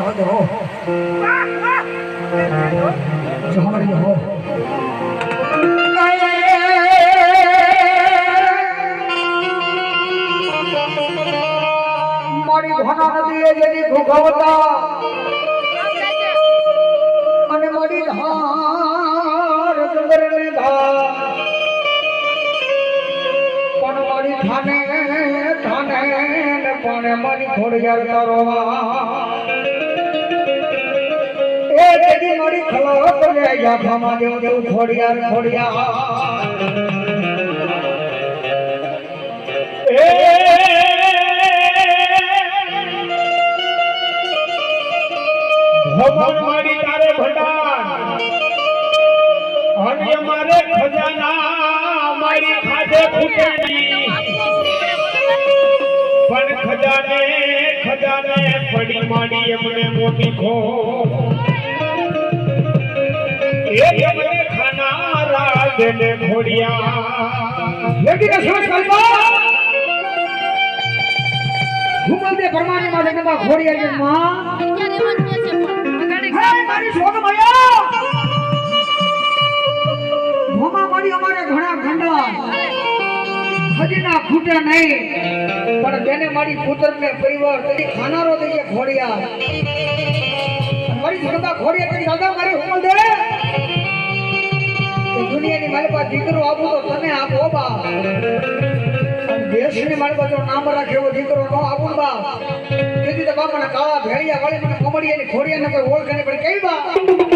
જવા દો જવા દો મારી ઘોના નદીએ જેની ભૂગવતા અને મારી ધાર ડુંગરને ધાર. પણ મારી તેની મારી ખલાસ લે દેવ દેવ ખોડિયાર ખોડિયાર. ભગવાન મારી તારે ભંડાર અને મારે ખજાના મારી ખાધે ફૂટેલી પણ ખજાને ખજાને પડી માડી એમને મોટી ખો. એ એમને ખાનારા દેને ખોડિયા લેકિન સરસ કલ્પા ઘુમલ દે પરમાની માં જગતા ખોડિયાર કે માં મારી મોમા અમારે ઘણા ગંડા હજી ના ખૂટે નહીં. પણ તેને મારી પુત્ર ને પરિવાર તેની ખાનારો ગયા ખોડિયાર મારી જગતા ખોડિયા કે દાદા મારી દુનિયાની મારી પાસે દીકરો આપું તો તને આપો બા દેશની મારી પાસે નામ રાખે એવો દીકરો ન આપું બા તેથી તો બાપાને કાળા ભેળિયા વાળી મને કોમડિયાની ખોડિયાને કોઈ ઓળખે નહીં પણ કઈ બા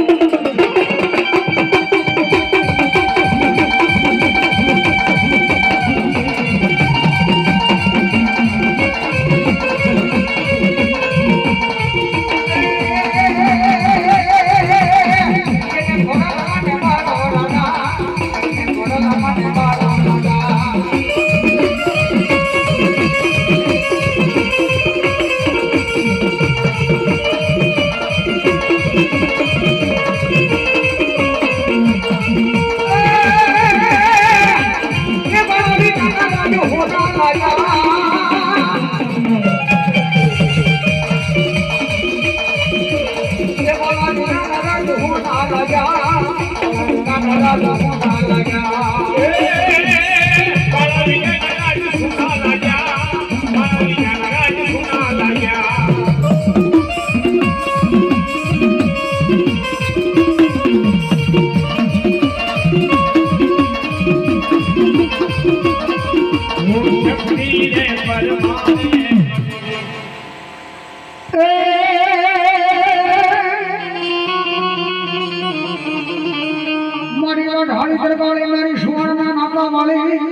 મારી ઢાળી દરબારી મારી સુવર્ણ નાકા વાળી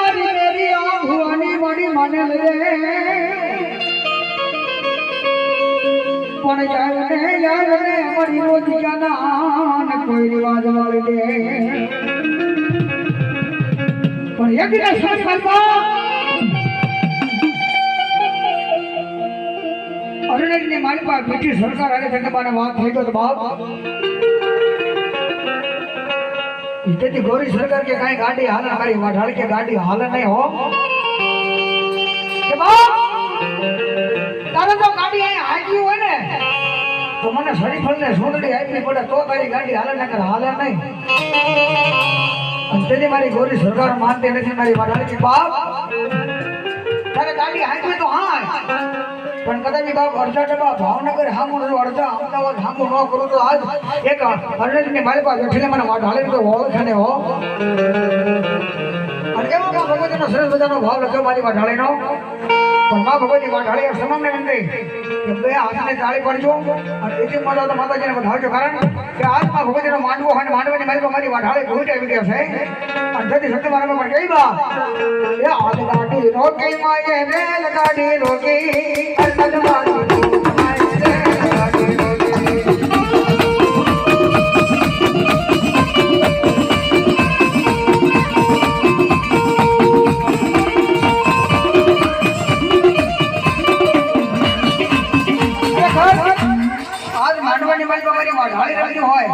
મારી મેરી આ ભુવાની મારી માને લે. પણ ને યાર ને રોજિયાના ને એક ને અરણેજની મારી પાસે બ્રિટિશ સરકાર હારે છે મને વાત થઈ તો બાપ. તેથી ગોરી સરકાર કે કાંઈ ગાડી હાલે મારી વાઢાળ કે ગાડી હાલે નહીં હો. કે બાપ, તારે તો ગાડી અહીંયા હાકી હોય ને? તો મને શરીફળ ને સોંદડી આપવી પડે, તો તારી ગાડી હાલે નકર હાલે નહીં. તેથી મારી ગોરી સરકાર માનતી નથી, મારી કે બાપ, તારે ગાડી હાંકવી તો હા પણ કદાચ બાપ અડધા ડબ્બા ભાવનગર હામું અડધા અમદાવાદ હામું ન કરું તો આજ એક અરણેજની મારી પાસે બેઠીને મને હાલે તો ઓળખે ને હો. અને એવો કે ભગવતીનો સરસ મજાનો ભાવ લખ્યો મારી વાઢાળીનો પણ મા ભગવતી વાઢાળી સમામને વિનંતી કે બે હાથને તાળી પડજો અને એથી મળો તો માતાજીને વધારજો કારણ કે આજ મા ભગવતીનો માંડવો હોય ને માંડવાની મારી મારી વાઢાળી ભૂટ આવી ગયો છે. અને જતી શક્તિ મારા પણ કઈ બા. એ હાલ ગાડી રોકી માયે ખરેખર આજ માંડવાની મારી મારી વાઢાળી રમતી હોય.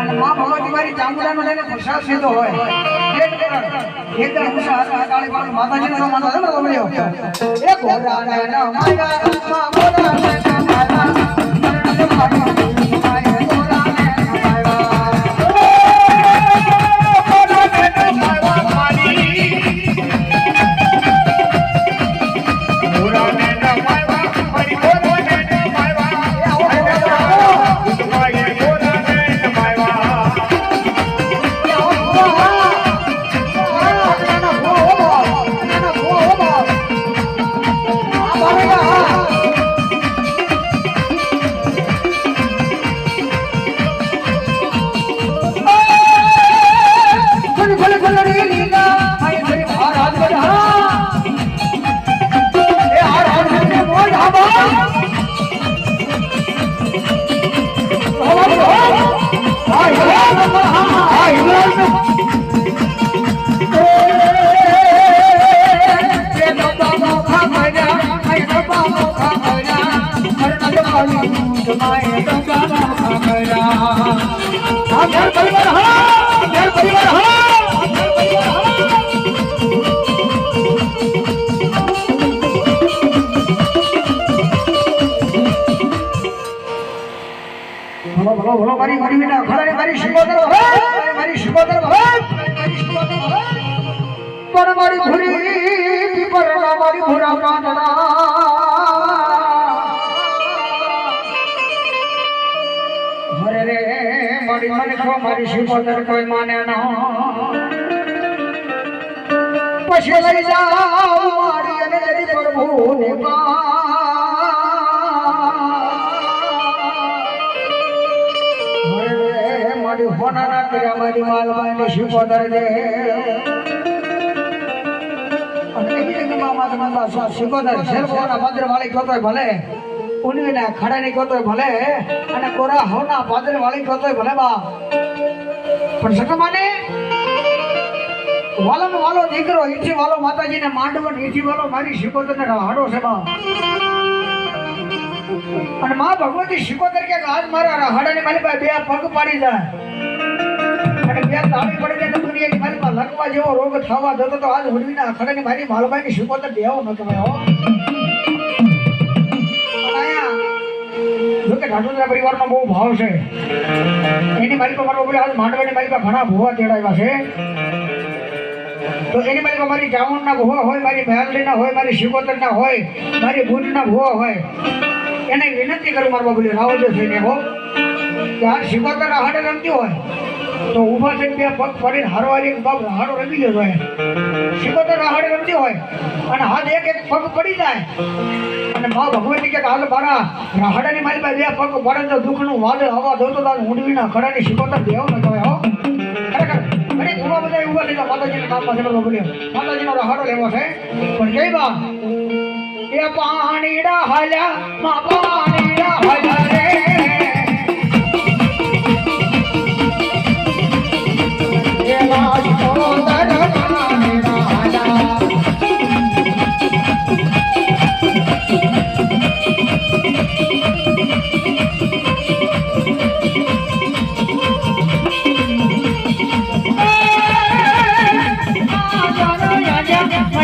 અને મા ભગવતી મારી ચામુંડાનો લઈને પ્રસાદ સીધો હોય. વાળું માતાજીનો માનતા હતા ને બબડીઓ. એ ઘોડાને નમાયા, માં ઘોડાને નમાયા, ઘોડાને ઘર ઘર ઘર મારી મારી શિકોતર ભલે પણ મારી ભૂરી મારી ભૂરા હરે રે, મારી મનખો મારી શિકોતર કોઈ માને ન. પછી લઈ જાઓ મારી અને જરી પ્રભુને હરે મારી સ્વા શિકોતર શેરપોના ભલે ઉનીના ખડાની કોતોય ભલે, અને કોરા હોના પાદર વાળી કોતોય ભલે બા. પણ સકમાને વાલો નો વાલો દીકરો ઈથી વાલો માતાજીને માંડવન ને ઈથી વાલો મારી શિકોતર ને હાડો છે બા. અને માં ભગવતી શિકોતર કે આજ મારા હાડાની મારી પાસે બે પગ પાડી જાય. અને બે તાળી પડી જાય તો દુનિયાની મારી પાસે લકવા જેવો રોગ થવા જતો તો આજ હુડવીના ખડાની મારી માલબાઈની શિકોતર દેવો ન કહેવાય, હો. કે ઢાઢુરા પરિવારનો બહુ ભાવ છે. એની પાસે મારો બોલે આજ માંડવાની પાસે ઘણા ભૂવા તેડાવ્યા છે. તો એની મારી મારી ચાવણના ભૂવા હોય, મારી મહેલડીના હોય, મારી શિકોતરના હોય, મારી ભૂજના ભૂવા હોય. એને વિનંતી કરું મારા બાબુલી રાવજો થઈને હો કે આ શિકોતર હાડે રમતી હોય. તો ઊભા થઈને બે પગ પડીને હારવારી બાપ હાડો રમી ગયો હોય. શિકોતર હાડે રમતી હોય અને હાથ એક એક પગ પડી જાય. અને મા ભગવતી કે, હાલ બારા રાહડાની મારી પાસે બે પગ પડે તો દુઃખનું વાદળ હવા જોતો તો ઊંડવીના ખડાની શિકોતર દેવ ન કહેવાય, હો. ખરેખર ઘણી ઊભા બધા ઊભા ગયા, માતાજીના નામ પાસે બોલ્યો માતાજીનો રાહડો લેવો પણ જય બા પાણીડા હાલ્યા, મા પાણીડા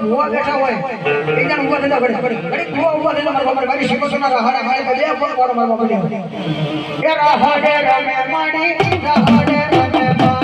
ભૂવા બેઠા હોય એકદમ ઊભા થતા પડે ઘડી ભૂવા ઊભા થતા મારા બાપા મારી શિકોતરના રહાડા મારે બે પણ પાડો મારા બાપા એ રહાડે રમે મણી રહાડે રમે